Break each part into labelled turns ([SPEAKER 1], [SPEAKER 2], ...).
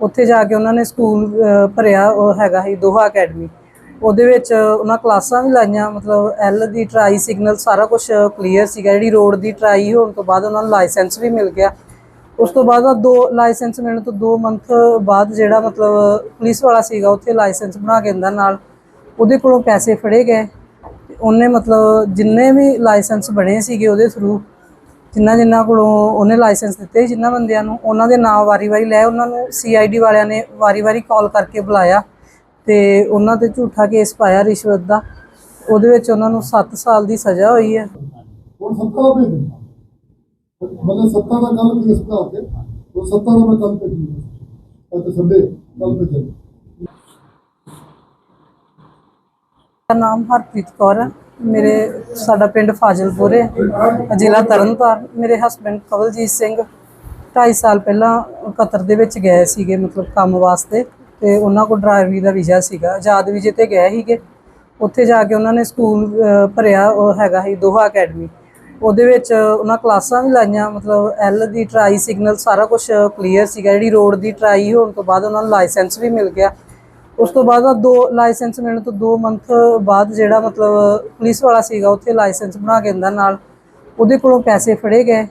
[SPEAKER 1] ਉੱਥੇ ਜਾ ਕੇ ਉਹਨਾਂ ਨੇ ਸਕੂਲ ਭਰਿਆ ਉਹ ਹੈਗਾ ਸੀ ਦੋਹਾ ਅਕੈਡਮੀ। ਉਹਦੇ ਵਿੱਚ ਉਹਨਾਂ ਕਲਾਸਾਂ ਵੀ ਲਾਈਆਂ, ਮਤਲਬ ਐਲ ਦੀ ਟਰਾਈ ਸਿਗਨਲ ਸਾਰਾ ਕੁਝ ਕਲੀਅਰ ਸੀਗਾ। ਜਿਹੜੀ ਰੋਡ ਦੀ ਟਰਾਈ ਹੋਣ ਤੋਂ ਬਾਅਦ ਉਹਨਾਂ ਨੂੰ ਲਾਇਸੈਂਸ ਵੀ ਮਿਲ ਗਿਆ। ਉਸ ਤੋਂ ਬਾਅਦ ਦੋ ਲਾਇਸੈਂਸ ਮਿਲਣ ਤੋਂ 2 ਮੰਥ ਬਾਅਦ ਜਿਹੜਾ ਮਤਲਬ ਪੁਲਿਸ ਵਾਲਾ ਸੀਗਾ, ਉੱਥੇ ਲਾਇਸੈਂਸ ਬਣਾ ਕੇ ਦਿੰਦਾ ਨਾਲ। ਉਹਦੇ ਕੋਲੋਂ ਪੈਸੇ ਫੜੇ ਗਏ। ਉਹਨੇ ਮਤਲਬ ਜਿੰਨੇ ਵੀ ਲਾਇਸੈਂਸ ਬਣੇ ਸੀਗੇ ਉਹਦੇ ਥਰੂ ਜਿੰਨਾ ਜਿੰਨਾ ਕੋਲੋਂ ਉਹਨੇ ਲਾਇਸੈਂਸ ਦਿੱਤੇ ਜਿੰਨਾ ਬੰਦਿਆਂ ਨੂੰ ਉਹਨਾਂ ਦੇ ਨਾਮ ਵਾਰੀ-ਵਾਰੀ ਲੈ ਉਹਨਾਂ ਨੂੰ ਸੀਆਈਡੀ ਵਾਲਿਆਂ ਨੇ ਵਾਰੀ-ਵਾਰੀ ਕਾਲ ਕਰਕੇ ਬੁਲਾਇਆ ਤੇ ਉਹਨਾਂ ਤੇ ਝੂਠਾ ਕੇਸ ਪਾਇਆ ਰਿਸ਼ਵਤ ਦਾ। ਉਹਦੇ ਵਿੱਚ ਉਹਨਾਂ ਨੂੰ 7 ਸਾਲ ਦੀ ਸਜ਼ਾ ਹੋਈ ਹੈ।
[SPEAKER 2] ਹੁਣ ਸੱਤਾ ਮਤਲਬ ਸੱਤਾ ਦਾ ਕੇਸ ਕੇ ਉਹ ਸੱਤਾ ਦਾ ਮੈਂ
[SPEAKER 1] ਨਾਮ ਹਰਪ੍ਰੀਤ ਕੌਰ ਹੈ। ਮੇਰੇ ਸਾਡਾ ਪਿੰਡ ਫਾਜ਼ਿਲਪੁਰ ਹੈ ਜ਼ਿਲ੍ਹਾ ਤਰਨਤਾਰਨ। ਮੇਰੇ ਹਸਬੰਡ ਕਵਲਜੀਤ ਸਿੰਘ 2.5 ਸਾਲ ਪਹਿਲਾਂ ਕਤਰ ਦੇ ਵਿੱਚ ਗਏ ਸੀਗੇ, ਮਤਲਬ ਕੰਮ ਵਾਸਤੇ ਤੇ ਉਹਨਾਂ ਕੋਲ ਡਰਾਈਵਰੀ ਦਾ ਵੀਜ਼ਾ ਸੀਗਾ। ਆਜ਼ਾਦ ਵੀਜ਼ੇ ਤੇ ਗਏ ਸੀਗੇ। ਉੱਥੇ ਜਾ ਕੇ ਉਹਨਾਂ ਨੇ ਸਕੂਲ ਭਰਿਆ ਉਹ ਹੈਗਾ ਸੀ ਦੋਹਾ ਅਕੈਡਮੀ। ਉਹਦੇ ਵਿੱਚ ਉਹਨਾਂ ਕਲਾਸਾਂ ਵੀ ਲਾਈਆਂ, ਮਤਲਬ ਐਲ ਦੀ ਟਰਾਈ ਸਿਗਨਲ ਸਾਰਾ ਕੁਝ ਕਲੀਅਰ ਸੀਗਾ। ਜਿਹੜੀ ਰੋਡ ਦੀ ਟਰਾਈ ਹੋਣ ਤੋਂ ਬਾਅਦ ਉਹਨਾਂ ਨੂੰ ਲਾਇਸੈਂਸ ਵੀ ਮਿਲ ਗਿਆ। ਉਸ ਤੋਂ ਬਾਅਦ ਦੋ ਲਾਇਸੈਂਸ ਮਿਲਣ ਤੋਂ 2 ਮੰਥ ਬਾਅਦ ਜਿਹੜਾ ਮਤਲਬ ਪੁਲਿਸ ਵਾਲਾ ਸੀਗਾ ਉੱਥੇ ਲਾਇਸੈਂਸ ਬਣਾ ਕੇ ਦਿੰਦਾ ਨਾਲ। ਉਹਦੇ ਕੋਲੋਂ ਪੈਸੇ ਫੜੇ ਗਏ।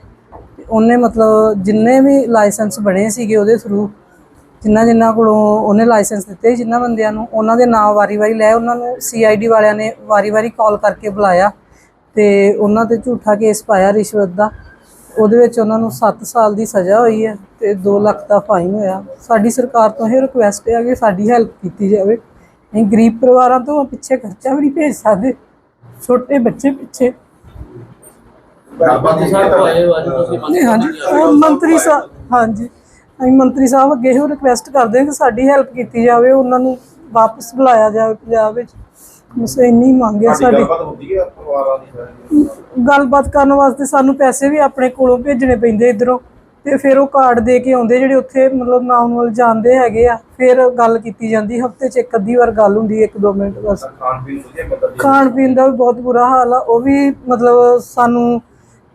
[SPEAKER 1] ਤੇ ਉਹਨੇ ਮਤਲਬ ਜਿੰਨੇ ਵੀ ਲਾਇਸੈਂਸ ਬਣੇ ਸੀਗੇ ਉਹਦੇ ਥਰੂ ਜਿੰਨਾ ਜਿੰਨਾ ਕੋਲੋਂ ਉਹਨੇ ਲਾਇਸੈਂਸ ਦਿੱਤੇ ਜਿੰਨਾ ਬੰਦਿਆਂ ਨੂੰ, ਉਹਨਾਂ ਦੇ ਨਾਮ ਵਾਰੀ-ਵਾਰੀ ਲੈ ਉਹਨਾਂ ਨੂੰ ਸੀਆਈਡੀ ਵਾਲਿਆਂ ਨੇ ਵਾਰੀ-ਵਾਰੀ ਕਾਲ ਕਰਕੇ ਬੁਲਾਇਆ। ਤੇ ਉਹਨਾਂ ਤੇ ਝੂਠਾ ਕੇਸ ਪਾਇਆ ਰਿਸ਼ਵਤ ਦਾ। ਉਹਦੇ ਵਿੱਚ ਉਹਨਾਂ ਨੂੰ 7 ਸਾਲ ਦੀ ਸਜ਼ਾ ਹੋਈ ਹੈ ਤੇ 2 ਲੱਖ ਦਾ ਫਾਈਨ ਹੋਇਆ। ਸਾਡੀ ਸਰਕਾਰ ਤੋਂ ਇਹ ਰਿਕੁਐਸਟ ਹੈ ਕਿ ਸਾਡੀ ਹੈਲਪ ਕੀਤੀ ਜਾਵੇ। ਅਸੀਂ ਗਰੀਬ ਪਰਿਵਾਰਾਂ ਤੋਂ ਪਿੱਛੇ ਖਰਚਾ ਵੀ ਨਹੀਂ ਭੇਜ ਸਕਦੇ। ਛੋਟੇ ਬੱਚੇ ਪਿੱਛੇ। ਮੰਤਰੀ ਸਾਹਿਬ ਹਾਂਜੀ ਅਸੀਂ ਮੰਤਰੀ ਸਾਹਿਬ ਅੱਗੇ ਇਹੋ ਰਿਕੁਐਸਟ ਕਰਦੇ ਹਾਂ ਕਿ ਸਾਡੀ ਹੈਲਪ ਕੀਤੀ ਜਾਵੇ ਉਹਨਾਂ ਨੂੰ ਵਾਪਸ ਬੁਲਾਇਆ ਜਾਵੇ ਪੰਜਾਬ ਵਿੱਚ। ਬਸ ਇੰਨੀ ਮੰਗ ਹੈ ਸਾਡੀ।
[SPEAKER 3] ਗੱਲਬਾਤ ਹੁੰਦੀ ਹੈ ਪਰਿਵਾਰਾਂ ਦੀ ਸਾਰੀ
[SPEAKER 1] ਗੱਲਬਾਤ ਕਰਨ ਵਾਸਤੇ ਸਾਨੂੰ ਪੈਸੇ ਵੀ ਆਪਣੇ ਕੋਲੋਂ ਭੇਜਣੇ ਪੈਂਦੇ ਇਧਰੋਂ। ਤੇ ਫਿਰ ਉਹ ਕਾਰਡ ਦੇ ਕੇ ਆਉਂਦੇ ਜਿਹੜੇ ਉੱਥੇ ਮਤਲਬ ਨਾਮ ਵੱਲ ਜਾਂਦੇ ਹੈਗੇ ਆ। ਫਿਰ ਗੱਲ ਕੀਤੀ ਜਾਂਦੀ ਹਫ਼ਤੇ 'ਚ ਇੱਕ ਅੱਧੀ ਵਾਰ ਗੱਲ ਹੁੰਦੀ ਇੱਕ ਦੋ ਮਿੰਟ ਬਸ।
[SPEAKER 3] ਪੀਣ ਵਧੀਆ
[SPEAKER 1] ਖਾਣ ਪੀਣ ਦਾ ਵੀ ਬਹੁਤ ਬੁਰਾ ਹਾਲ ਆ। ਉਹ ਵੀ ਮਤਲਬ ਸਾਨੂੰ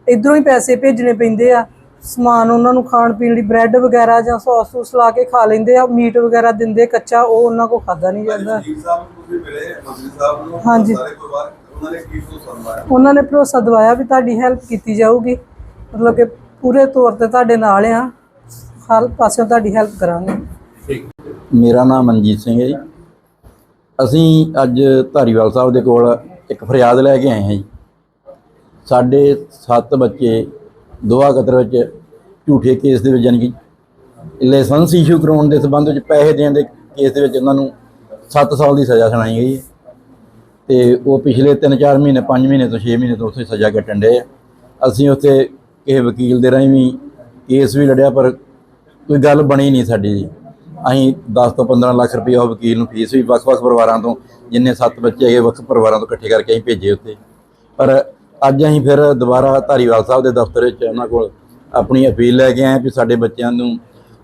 [SPEAKER 1] ਇਧਰੋਂ ਹੀ ਪੈਸੇ ਭੇਜਣੇ ਪੈਂਦੇ ਆ। ਸਮਾਨ ਉਹਨਾਂ ਨੂੰ ਖਾਣ ਪੀਣ ਲਈ ਬ੍ਰੈਡ ਵਗੈਰਾ ਜਾਂ ਸੌਸ ਸੂਸ ਲਾ ਕੇ ਖਾ ਲੈਂਦੇ ਆ। ਮੀਟ ਵਗੈਰਾ ਦਿੰਦੇ ਕੱਚਾ ਉਹ ਉਹਨਾਂ ਕੋ ਖਾਦਾ ਨਹੀਂ ਜਾਂਦਾ।
[SPEAKER 4] ਮਿਲੇ ਮੰਤਰੀ ਸਾਹਿਬ ਨੂੰ
[SPEAKER 1] ਹਾਂਜੀ।
[SPEAKER 4] ਸਾਰੇ ਪਰਿਵਾਰ ਉਹਨਾਂ ਨੇ ਕੀ ਭਰੋਸਾ ਦਿਵਾਇਆ?
[SPEAKER 1] ਉਹਨਾਂ ਨੇ ਭਰੋਸਾ ਦਿਵਾਇਆ ਵੀ ਤੁਹਾਡੀ ਹੈਲਪ ਕੀਤੀ ਜਾਊਗੀ। ਮਤਲਬ ਕਿ ਪੂਰੇ ਤੌਰ ਤੇ ਤੁਹਾਡੇ ਨਾਲ ਆ। ਹਰ ਪਾਸਿਓਂ ਤੁਹਾਡੀ ਹੈਲਪ ਕਰਾਂਗੇ।
[SPEAKER 5] ਮੇਰਾ ਨਾਮ ਮਨਜੀਤ ਸਿੰਘ ਹੈ ਜੀ। ਅਸੀਂ ਅੱਜ ਧਾਰੀਵਾਲ ਸਾਹਿਬ ਦੇ ਕੋਲ ਇੱਕ ਫਰਿਆਦ ਲੈ ਕੇ ਆਏ ਹਾਂ ਜੀ। ਸਾਡੇ 7 ਬੱਚੇ ਦੋਹਾ ਕਤਰ ਵਿੱਚ ਝੂਠੇ ਕੇਸ ਦੇ ਵਿੱਚ ਯਾਨੀ ਕਿ ਲਾਇਸੈਂਸ ਇਸ਼ੂ ਕਰਾਉਣ ਦੇ ਸਬੰਧ ਵਿੱਚ ਪੈਸੇ ਦੇਣ ਦੇ ਕੇਸ ਦੇ ਵਿੱਚ ਉਹਨਾਂ ਨੂੰ 7 ਸਾਲ ਦੀ ਸਜ਼ਾ ਸੁਣਾਈ ਗਈ ਹੈ। ਤੇ ਉਹ ਪਿਛਲੇ 3-4 ਮਹੀਨੇ 5 ਮਹੀਨੇ ਤੋਂ 6 ਮਹੀਨੇ ਤੋਂ ਉੱਥੇ ਸਜ਼ਾ ਕੱਟਣ ਡਏ ਆ। ਅਸੀਂ ਉੱਥੇ ਕਿਸੇ ਵਕੀਲ ਦੇ ਰਾਹੀਂ ਵੀ ਕੇਸ ਵੀ ਲੜਿਆ, ਪਰ ਕੋਈ ਗੱਲ ਬਣੀ ਨਹੀਂ ਸਾਡੀ ਜੀ। ਅਸੀਂ 10 ਤੋਂ 15 ਲੱਖ ਰੁਪਏ ਉਹ ਵਕੀਲ ਨੂੰ ਫੀਸ ਵੀ ਵੱਖ-ਵੱਖ ਪਰਿਵਾਰਾਂ ਤੋਂ, ਜਿੰਨੇ ਸੱਤ ਬੱਚੇ ਹੈਗੇ ਵੱਖ ਪਰਿਵਾਰਾਂ ਤੋਂ ਇਕੱਠੇ ਕਰਕੇ ਅਸੀਂ ਭੇਜੇ ਉੱਥੇ। ਪਰ ਅੱਜ ਅਸੀਂ ਫਿਰ ਦੁਬਾਰਾ ਧਾਰੀਵਾਲ ਸਾਹਿਬ ਦੇ ਦਫ਼ਤਰ ਵਿੱਚ ਉਹਨਾਂ ਕੋਲ ਆਪਣੀ ਅਪੀਲ ਲੈ ਕੇ ਆਏ ਵੀ ਸਾਡੇ ਬੱਚਿਆਂ ਨੂੰ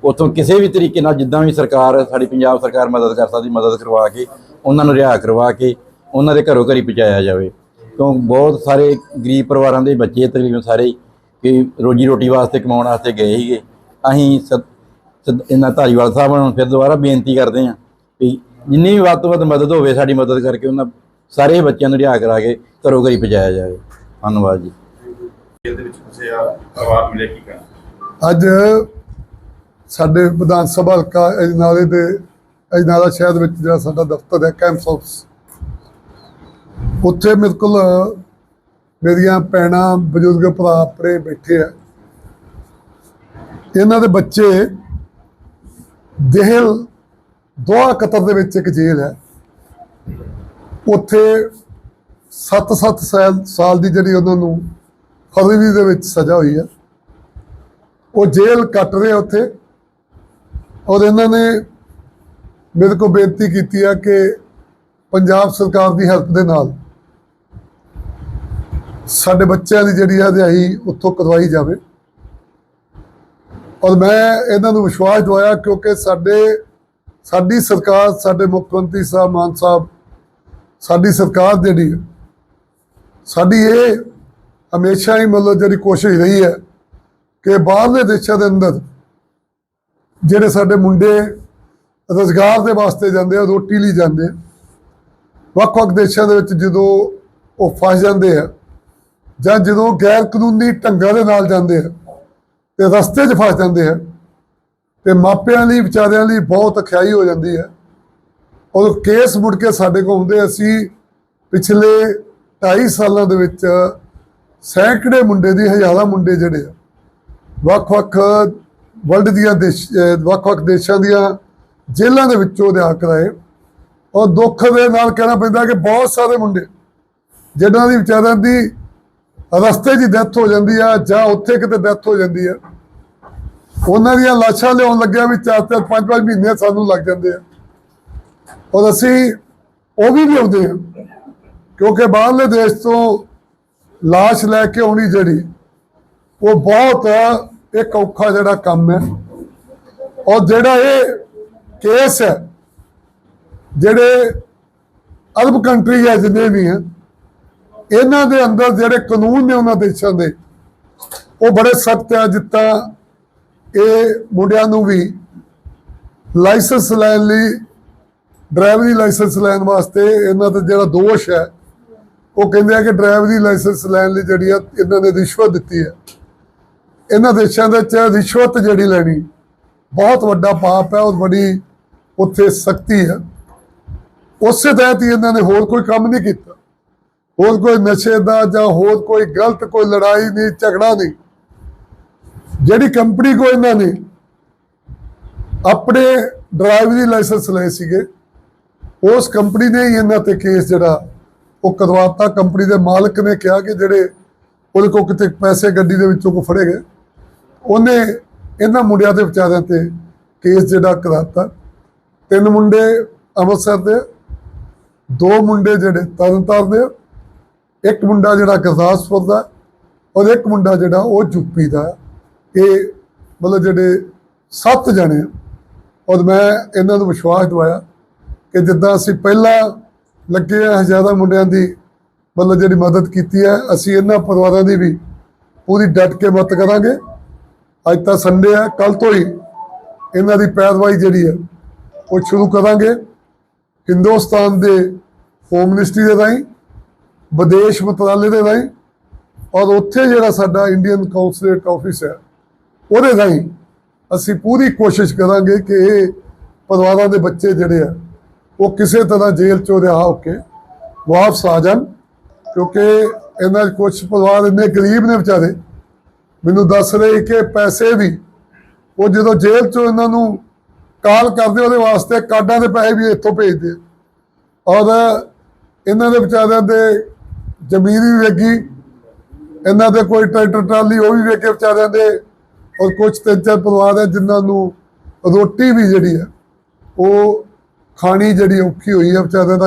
[SPEAKER 5] ਉੱਥੋਂ ਕਿਸੇ ਵੀ ਤਰੀਕੇ ਨਾਲ ਜਿੱਦਾਂ ਵੀ ਸਰਕਾਰ ਸਾਡੀ ਪੰਜਾਬ ਸਰਕਾਰ ਮਦਦ ਕਰ ਸਕਦੀ ਮਦਦ ਕਰਵਾ ਕੇ ਉਹਨਾਂ ਨੂੰ ਰਿਹਾ ਕਰਵਾ ਕੇ ਉਹਨਾਂ ਦੇ ਘਰੋਂ ਘਰੀ ਪਹੁੰਚਾਇਆ ਜਾਵੇ। ਕਿਉਂ ਬਹੁਤ ਸਾਰੇ ਗਰੀਬ ਪਰਿਵਾਰਾਂ ਦੇ ਬੱਚੇ ਤਕਰੀਬਨ ਸਾਰੇ ਕਿ ਰੋਜੀ ਰੋਟੀ ਵਾਸਤੇ ਕਮਾਉਣ ਵਾਸਤੇ ਗਏ ਸੀਗੇ। ਅਸੀਂ ਇਹਨਾਂ ਧਾਰੀਵਾਲ ਸਾਹਿਬ ਨੂੰ ਫਿਰ ਦੁਬਾਰਾ ਬੇਨਤੀ ਕਰਦੇ ਹਾਂ ਵੀ ਜਿੰਨੀ ਵੀ ਵੱਧ ਤੋਂ ਵੱਧ ਮਦਦ ਹੋਵੇ ਸਾਡੀ ਮਦਦ ਕਰਕੇ ਉਹਨਾਂ ਸਾਰੇ ਬੱਚਿਆਂ ਨੂੰ ਰਿਹਾ ਕਰਾ ਕੇ ਘਰੋਂ ਘਰੀ ਪਹੁੰਚਾਇਆ ਜਾਵੇ। ਧੰਨਵਾਦ ਜੀ।
[SPEAKER 3] ਜੇਲ੍ਹ ਦੇ ਵਿੱਚ ਫਸੇ ਆ ਪਰਿਵਾਰ ਮਿਲੇ ਕੀ ਕਹਿਣਾ?
[SPEAKER 2] ਅੱਜ ਸਾਡੇ ਵਿਧਾਨ ਸਭਾ ਹਲਕਾ ਅਜਨਾਲੇ ਦੇ ਅਜਨਾਲਾ ਸ਼ਹਿਰ ਵਿੱਚ ਜਿਹੜਾ ਸਾਡਾ ਦਫ਼ਤਰ ਹੈ, ਕੈਂਪਸ ਆਫਿਸ ਉੱਥੇ ਮੇਰੇ ਕੋਲ, ਮੇਰੀਆਂ ਭੈਣਾਂ, ਬਜ਼ੁਰਗ ਭਰਾ ਆਪਣੇ ਬੈਠੇ ਆ। ਇਹਨਾਂ ਦੇ ਬੱਚੇ ਦੇਹਲ, ਦੋਹਾ ਕਤਰ ਦੇ ਵਿੱਚ ਇੱਕ ਜੇਲ੍ਹ ਹੈ। ਉੱਥੇ 7-7 ਸਾਲ ਸਾਲ ਦੀ ਜਿਹੜੀ ਉਹਨਾਂ ਨੂੰ ਫਰਵਰੀ ਦੇ ਵਿੱਚ ਸਜ਼ਾ ਹੋਈ ਹੈ। ਉਹ ਜੇਲ੍ਹ ਕੱਟ ਰਹੇ ਆ ਉੱਥੇ। ਔਰ ਇਹਨਾਂ ਨੇ ਮੇਰੇ ਕੋਲ ਬੇਨਤੀ ਕੀਤੀ ਆ ਕਿ ਪੰਜਾਬ ਸਰਕਾਰ ਦੀ ਹੈਲਪ ਦੇ ਨਾਲ ਸਾਡੇ ਬੱਚਿਆਂ ਦੀ ਜਿਹੜੀ ਆ ਰਿਹਾਈ ਉੱਥੋਂ ਕਰਵਾਈ ਜਾਵੇ। ਔਰ ਮੈਂ ਇਹਨਾਂ ਨੂੰ ਵਿਸ਼ਵਾਸ ਦਵਾਇਆ ਕਿਉਂਕਿ ਸਾਡੇ, ਸਾਡੀ ਸਰਕਾਰ, ਸਾਡੇ ਮੁੱਖ ਮੰਤਰੀ ਸਾਹਿਬ, ਮਾਨ ਸਾਹਿਬ, ਸਾਡੀ ਸਰਕਾਰ ਜਿਹੜੀ ਸਾਡੀ ਇਹ ਹਮੇਸ਼ਾ ਹੀ ਮਤਲਬ ਜਿਹੜੀ ਕੋਸ਼ਿਸ਼ ਰਹੀ ਹੈ ਕਿ ਬਾਹਰਲੇ ਦੇਸ਼ਾਂ ਦੇ ਅੰਦਰ ਜਿਹੜੇ ਸਾਡੇ ਮੁੰਡੇ ਰੋਜ਼ਗਾਰ ਦੇ ਵਾਸਤੇ ਜਾਂਦੇ ਆ, ਰੋਟੀ ਲਈ ਜਾਂਦੇ ਆ, ਵੱਖ-ਵੱਖ ਦੇਸ਼ਾਂ ਦੇ ਵਿੱਚ ਜਦੋਂ ਉਹ ਫਸ ਜਾਂਦੇ ਆ ਜਾਂ ਜਦੋਂ ਗੈਰ ਕਾਨੂੰਨੀ ਢੰਗਾਂ ਦੇ ਨਾਲ ਜਾਂਦੇ ਆ ਤੇ ਰਸਤੇ 'ਚ ਫਸ ਜਾਂਦੇ ਆ ਤੇ ਮਾਪਿਆਂ ਲਈ, ਵਿਚਾਰਿਆਂ ਲਈ ਬਹੁਤ ਅਖਿਆਈ ਹੋ ਜਾਂਦੀ ਹੈ। ਔਰ ਕੇਸ ਮੁੜ ਕੇ ਸਾਡੇ ਕੋਲ ਹੁੰਦੇ ਅਸੀਂ ਪਿਛਲੇ 2.5 ਸਾਲਾਂ ਦੇ ਵਿੱਚ ਸੈਂਕੜੇ ਮੁੰਡੇ ਦੀ, ਹਜ਼ਾਰਾਂ ਮੁੰਡੇ ਜਿਹੜੇ ਆ, ਵੱਖ-ਵੱਖ ਵਰਲਡ ਦੀਆਂ ਦੇਸ਼ ਵੱਖ-ਵੱਖ ਦੇਸ਼ਾਂ ਦੀਆਂ ਜੇਲ੍ਹਾਂ ਦੇ ਵਿੱਚੋਂ ਰਿਹਾਅ ਕਰਾਏ ਔਰ ਦੁੱਖ ਦੇ ਨਾਲ ਕਹਿਣਾ ਪੈਂਦਾ ਕਿ ਬਹੁਤ ਸਾਰੇ ਮੁੰਡੇ ਜਿਨ੍ਹਾਂ ਦੀ ਵਿਚਾਰਿਆਂ ਦੀ ਰਸਤੇ 'ਚ ਡੈਥ ਹੋ ਜਾਂਦੀ ਆ ਜਾਂ ਉੱਥੇ ਕਿਤੇ ਡੈਥ ਹੋ ਜਾਂਦੀ ਆ। ਉਹਨਾਂ ਦੀਆਂ ਲਾਸ਼ਾਂ ਲਿਆਉਣ ਲੱਗਿਆ ਵੀ ਚਾਰ ਚਾਰ ਪੰਜ ਪੰਜ ਮਹੀਨੇ ਸਾਨੂੰ ਲੱਗ ਜਾਂਦੇ ਆ। ਔਰ ਅਸੀਂ ਉਹ ਵੀ ਲਿਆਉਂਦੇ ਆ, ਕਿਉਂਕਿ ਬਾਹਰਲੇ ਦੇਸ਼ ਤੋਂ ਲਾਸ਼ ਲੈ ਕੇ ਆਉਣੀ ਜਿਹੜੀ ਉਹ ਬਹੁਤ ਇੱਕ ਔਖਾ ਜਿਹੜਾ ਕੰਮ ਹੈ, ਔਰ ਜਿਹੜਾ ਇਹ ਕੇਸ ਹੈ, ਜਿਹੜੇ ਅਰਬ ਕੰਟਰੀ ਹੈ ਜਿੰਨੇ ਵੀ ਹੈ, ਇਹਨਾਂ ਦੇ ਅੰਦਰ ਜਿਹੜੇ ਕਾਨੂੰਨ ਨੇ ਉਹਨਾਂ ਦੇਸ਼ਾਂ ਦੇ, ਉਹ ਬੜੇ ਸਖਤ ਆ ਜਿੱਤਾ ਇਹ ਮੁੰਡਿਆਂ ਨੂੰ ਵੀ ਲਾਇਸੈਂਸ ਲੈਣ ਲਈ ਡਰਾਈਵਰੀ ਲਾਇਸੈਂਸ ਲੈਣ ਵਾਸਤੇ ਇਹਨਾਂ ਤੇ ਜਿਹੜਾ ਦੋਸ਼ ਹੈ, ਉਹ ਕਹਿੰਦੇ ਆ ਕਿ ਡਰਾਈਵਰੀ ਲਾਇਸੈਂਸ ਲੈਣ ਲਈ ਜਿਹੜੀ ਆ, ਇਹਨਾਂ ਨੇ ਰਿਸ਼ਵਤ ਦਿੱਤੀ ਹੈ। ਇਹਨਾਂ ਦੇਸ਼ਾਂ ਦੇ ਵਿੱਚ ਰਿਸ਼ਵਤ ਜਿਹੜੀ ਲੈਣੀ, ਬਹੁਤ ਵੱਡਾ ਪਾਪ ਹੈ, ਔਰ ਬੜੀ ਉੱਥੇ ਸਖਤੀ ਹੈ। ਉਸੇ ਤਹਿਤ ਹੀ ਇਹਨਾਂ ਨੇ ਹੋਰ ਕੋਈ ਕੰਮ ਨਹੀਂ ਕੀਤਾ। ਹੋਰ ਕੋਈ ਨਸ਼ੇ ਦਾ ਜਾਂ ਹੋਰ ਕੋਈ ਗਲਤ ਕੋਈ ਲੜਾਈ ਨਹੀਂ, ਝਗੜਾ ਨਹੀਂ। ਜਿਹੜੀ ਕੰਪਨੀ ਕੋ ਇਹਨਾਂ ਨੇ ਆਪਣੇ ਡਰਾਈਵਰੀ ਲਾਇਸੈਂਸ ਲਏ ਸੀਗੇ, ਉਸ ਕੰਪਨੀ ਨੇ ਹੀ ਇਹਨਾਂ ਤੇ ਕੇਸ ਜਿਹੜਾ ਉਹ ਕਰਵਾਤਾ ਕੰਪਨੀ ਦੇ ਮਾਲਕ ਨੇ ਕਿਹਾ ਕਿ ਜਿਹੜੇ ਉਹਦੇ ਕੋਲ ਕਿਤੇ ਪੈਸੇ ਗੱਡੀ ਦੇ ਵਿੱਚੋਂ ਕੋ ਫੜੇ ਗਏ। ਉਹਨੇ ਇਹਨਾਂ ਮੁੰਡਿਆਂ ਦੇ ਵਿਚਾਰਿਆਂ ਤੇ ਕੇਸ ਜਿਹੜਾ ਕਰਾਤਾ। ਤਿੰਨ ਮੁੰਡੇ ਅੰਮ੍ਰਿਤਸਰ ਦੇ ਦੋ ਮੁੰਡੇ ਜਿਹੜੇ ਤਰਨਤਾਰਨ ਦੇ ਆ, ਇੱਕ ਮੁੰਡਾ ਜਿਹੜਾ ਗੁਰਦਾਸਪੁਰ ਦਾ ਔਰ ਇੱਕ ਮੁੰਡਾ ਜਿਹੜਾ ਉਹ ਯੂਪੀ ਦਾ। ਇਹ ਮਤਲਬ ਜਿਹੜੇ ਸੱਤ ਜਣੇ ਆ। ਔਰ ਮੈਂ ਇਹਨਾਂ ਨੂੰ ਵਿਸ਼ਵਾਸ ਦਵਾਇਆ ਕਿ ਜਿੱਦਾਂ ਅਸੀਂ ਪਹਿਲਾਂ ਲੱਗੇ ਆ ਹਜ਼ਾਰਾਂ ਮੁੰਡਿਆਂ ਦੀ ਮਤਲਬ ਜਿਹੜੀ ਮਦਦ ਕੀਤੀ ਹੈ ਅਸੀਂ ਇਹਨਾਂ ਪਰਿਵਾਰਾਂ ਦੀ ਵੀ ਪੂਰੀ ਡਟ ਕੇ ਮਦਦ ਕਰਾਂਗੇ। ਅੱਜ ਤਾਂ ਸੰਡੇ ਹੈ ਕੱਲ ਤੋਂ ਹੀ ਇਹਨਾਂ ਦੀ ਪੈਰਵਾਈ ਜਿਹੜੀ ਹੈ, ਉਹ ਸ਼ੁਰੂ ਕਰਾਂਗੇ। ਹਿੰਦੁਸਤਾਨ ਦੇ ਹੋਮ ਮਿਨਿਸਟਰੀ ਦੇ ਰਾਹੀਂ, ਵਿਦੇਸ਼ ਮੰਤਰਾਲੇ ਦੇ ਰਾਹੀਂ ਔਰ ਉੱਥੇ ਜਿਹੜਾ ਸਾਡਾ ਇੰਡੀਅਨ ਕਾਉਂਸਲੇਟ ਆਫਿਸ ਹੈ, ਉਹਦੇ ਰਾਹੀਂ ਅਸੀਂ ਪੂਰੀ ਕੋਸ਼ਿਸ਼ ਕਰਾਂਗੇ ਕਿ ਇਹ ਪਰਿਵਾਰਾਂ ਦੇ ਬੱਚੇ ਜਿਹੜੇ ਆ, ਉਹ ਕਿਸੇ ਤਰ੍ਹਾਂ ਜੇਲ੍ਹ ਚੋਂ ਰਿਹਾ ਹੋ ਕੇ ਵਾਪਸ ਆ ਜਾਣ, ਕਿਉਂਕਿ ਇਹਨਾਂ ਕੁਝ ਪਰਿਵਾਰ ਇੰਨੇ ਗਰੀਬ ਨੇ ਵਿਚਾਰੇ ਮੈਨੂੰ ਦੱਸ ਰਹੇ ਕਿ ਪੈਸੇ ਵੀ ਉਹ ਜਦੋਂ ਜੇਲ੍ਹ ਚੋਂ ਇਹਨਾਂ ਨੂੰ ਕਾਲ ਕਰਦੇ ਉਹਦੇ ਵਾਸਤੇ ਕਾਰਡਾਂ ਦੇ ਪੈਸੇ ਵੀ ਇੱਥੋਂ ਭੇਜਦੇ ਔਰ ਇਹਨਾਂ ਦੇ ਵਿਚਾਰਿਆਂ ਦੇ ਜ਼ਮੀਨ ਵੀ ਵੇਗੀ ਇਹਨਾਂ ਦੇ ਕੋਈ ਟਰੈਕਟਰ ਟਰਾਲੀ ਉਹ ਵੀ ਵੇਖੇ ਵਿਚਾਰਿਆਂ ਦੇ, ਔਰ ਕੁਝ ਤਿੰਨ ਚਾਰ ਪਰਿਵਾਰ ਹੈ ਜਿਨ੍ਹਾਂ ਨੂੰ ਰੋਟੀ ਵੀ ਜਿਹੜੀ ਹੈ ਉਹ ਖਾਣੀ ਜਿਹੜੀ ਔਖੀ ਹੋਈ ਹੈ ਵਿਚਾਰਿਆਂ ਦਾ